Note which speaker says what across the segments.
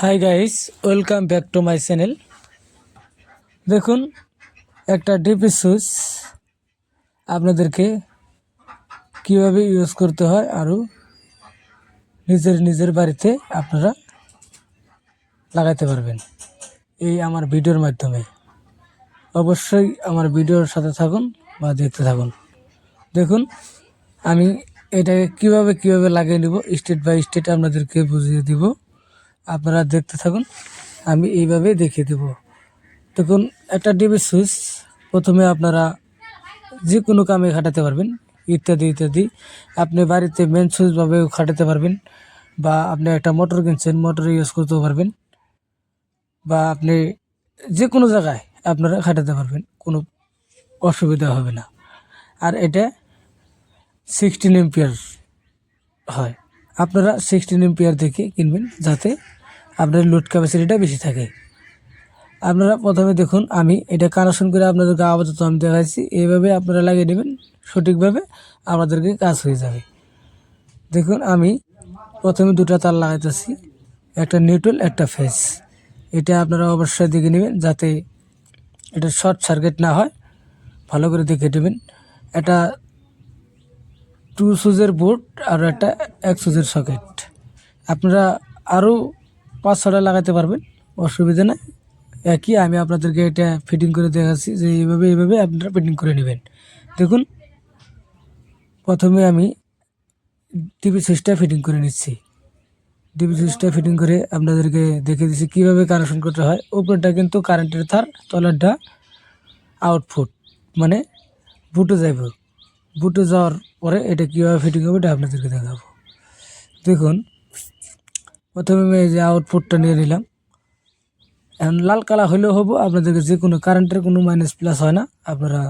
Speaker 1: Hi guys welcome back to my channel দেখুন, একটা DP switch আপনাদেরকে কীভাবে ইউজ করতে হয় আরও নিজের নিজের বাড়িতে আপনারা লাগাইতে পারবেন এই আমার ভিডিওর মাধ্যমে। অবশ্যই আমার ভিডিওর সাথে থাকুন বা দেখতে থাকুন। দেখুন, আমি এটাকে কীভাবে কীভাবে লাগিয়ে নিব স্টেট বাই স্টেট আপনাদেরকে বুঝিয়ে দিব। আপনারা দেখতে থাকুন, আমি এইভাবে দেখিয়ে দেব। দেখুন, একটা ডিবি সুইচ, প্রথমে আপনারা যে কোনো কামে খাটাতে পারবেন, ইত্যাদি ইত্যাদি। আপনি বাড়িতে মেন সুইচভাবেও খাটাতে পারবেন, বা আপনি একটা মোটর কিনছেন মোটর ইউজ করতেও পারবেন, বা আপনি যে কোনো জায়গায় আপনারা খাটাতে পারবেন, কোনো অসুবিধা হবে না। আর এটা সিক্সটিন এম্পিয়ার হয়। আপনারা সিক্সটিন এম্পিয়ার দেখে কিনবেন, যাতে আপনার লোড ক্যাপাসিটিটা বেশি থাকে। আপনারা প্রথমে দেখুন, আমি এটা কানেকশন করে আপনাদেরকে আপাতত আমি দেখাচ্ছি এইভাবে আপনারা লাগিয়ে নেবেন, সঠিকভাবে আপনাদেরকে কাজ হয়ে যাবে। দেখুন, আমি প্রথমে দুটো তার লাগাইতেছি, একটা নিউট্রাল একটা ফেস এটা আপনারা অবশ্যই দেখে নেবেন, যাতে এটা শর্ট সার্কিট না হয়। ভালো করে দেখে নেবেন। এটা টু সুজের বোর্ড আর একটা এক সুজের সকেট আপনারা আরও পাঁচ ছটা লাগাতে পারবেন, অসুবিধা নেই। একই আমি আপনাদেরকে এটা ফিটিং করে দেখাচ্ছি যে এইভাবে এইভাবে আপনারা ফিটিং করে নেবেন। দেখুন, প্রথমে আমি টিভি সুইচটা ফিটিং করে নিচ্ছি। টিভি সুইচটা ফিটিং করে আপনাদেরকে দেখে দিচ্ছি কীভাবে কানেকশন করতে হয়। উপরেরটা কিন্তু কারেন্টের তার, তলারটা আউটপুট মানে বুটে যাইব। বুটে যাওয়ার পরে এটা কীভাবে ফিটিং হবে এটা আপনাদেরকে দেখাবো। দেখুন প্রথমে আমি এই যে আউটপুটটা নিয়ে নিলাম। এখন লাল কালা হলেও হব, আপনাদেরকে যে কোনো কারেন্টের কোনো মাইনাস প্লাস হয় না, আপনারা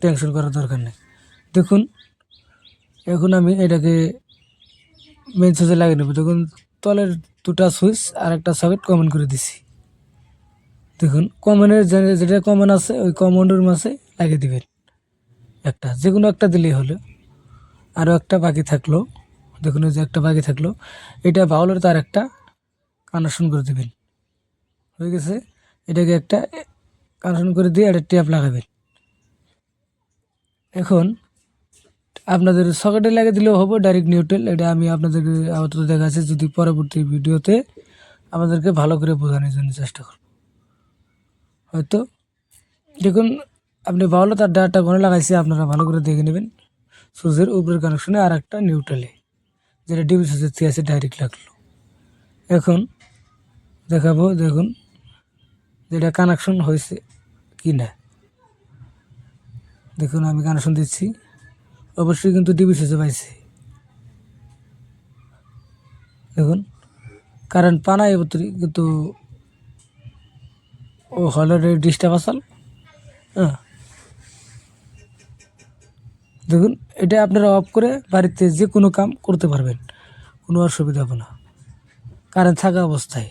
Speaker 1: টেনশন করার দরকার নেই। দেখুন, এখন আমি এটাকে মেন সুইচে লাগিয়ে নেব। দেখুন, তলের দুটা সুইচ আর একটা সকেট কমন করে দিছি। দেখুন কমনের যেটা কমন আছে, ওই কমন রুম আছে লাগিয়ে দিবেন। একটা যে কোনো একটা দিলেই হলো। আরও একটা বাকি থাকল। দেখুন যে একটা বাকি থাকল। এটা বাউলের তার একটা কানেকশন করে দেবেন। হয়ে গেছে? এটাকে একটা কানেকশন করে দিয়ে একটা ট্যাপ লাগাবেন। এখন আপনাদের সকেটে লাগিয়ে দিলেও হবে ডাইরেক্ট নিউট্রাল এটা আমি আপনাদেরকে আপাতত দেখাচ্ছি, যদি পরবর্তী ভিডিওতে আমাদেরকে ভালো করে বোঝানোর জন্য চেষ্টা করব। হয়তো? দেখুন, আপনি বাউলে তার ডাটা ঘরে লাগাইছি, আপনারা ভালো করে দেখে নেবেন। সুইচের উপরের কানেকশনে আর একটা নিউট্রালে যেটা সুইচের থেকে আছে ডাইরেক্ট লাগল। এখন দেখাবো, দেখুন যেটা কানেকশন হয়েছে কি না দেখুন, আমি কানেকশন দিচ্ছি। অবশ্যই কিন্তু ডিবি সুইচে পাইছি। দেখুন কারেন্ট ভিতরে কিন্তু ও হলের ডিস্টার্ব আসাল। হ্যাঁ। দেখুন, এটা আপনারা অফ করে বাড়িতে যে কোনো কাম করতে পারবেন। কোনো অসুবিধা হবে না। কারেন্ট থাকা অবস্থায়।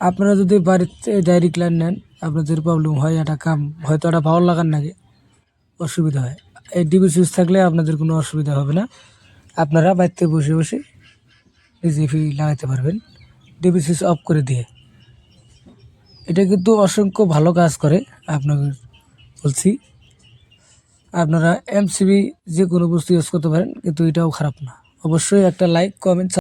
Speaker 1: আপনারা যদি বাড়িতে ডাইরেক্ট লাইন নেন, আপনাদের প্রবলেম হয়, একটা কাম হয়তো একটা পাওয়ার লাগান নাকি অসুবিধা হয়। এই ডিবি সুইচ থাকলে আপনাদের কোনো অসুবিধা হবে না। আপনারা বাড়িতে বসে বসে নিজে ফি লাগাতে পারবেন। ডিবি সুইচ অফ করে দিয়ে। এটা কিন্তু অসংখ্য ভালো কাজ করে আপনাকে বলছি। আপনারা এমসিবি যে কোনো বস্তু ইউজ করতে পারেন, কিন্তু এটাও খারাপ না। অবশ্যই একটা লাইক কমেন্ট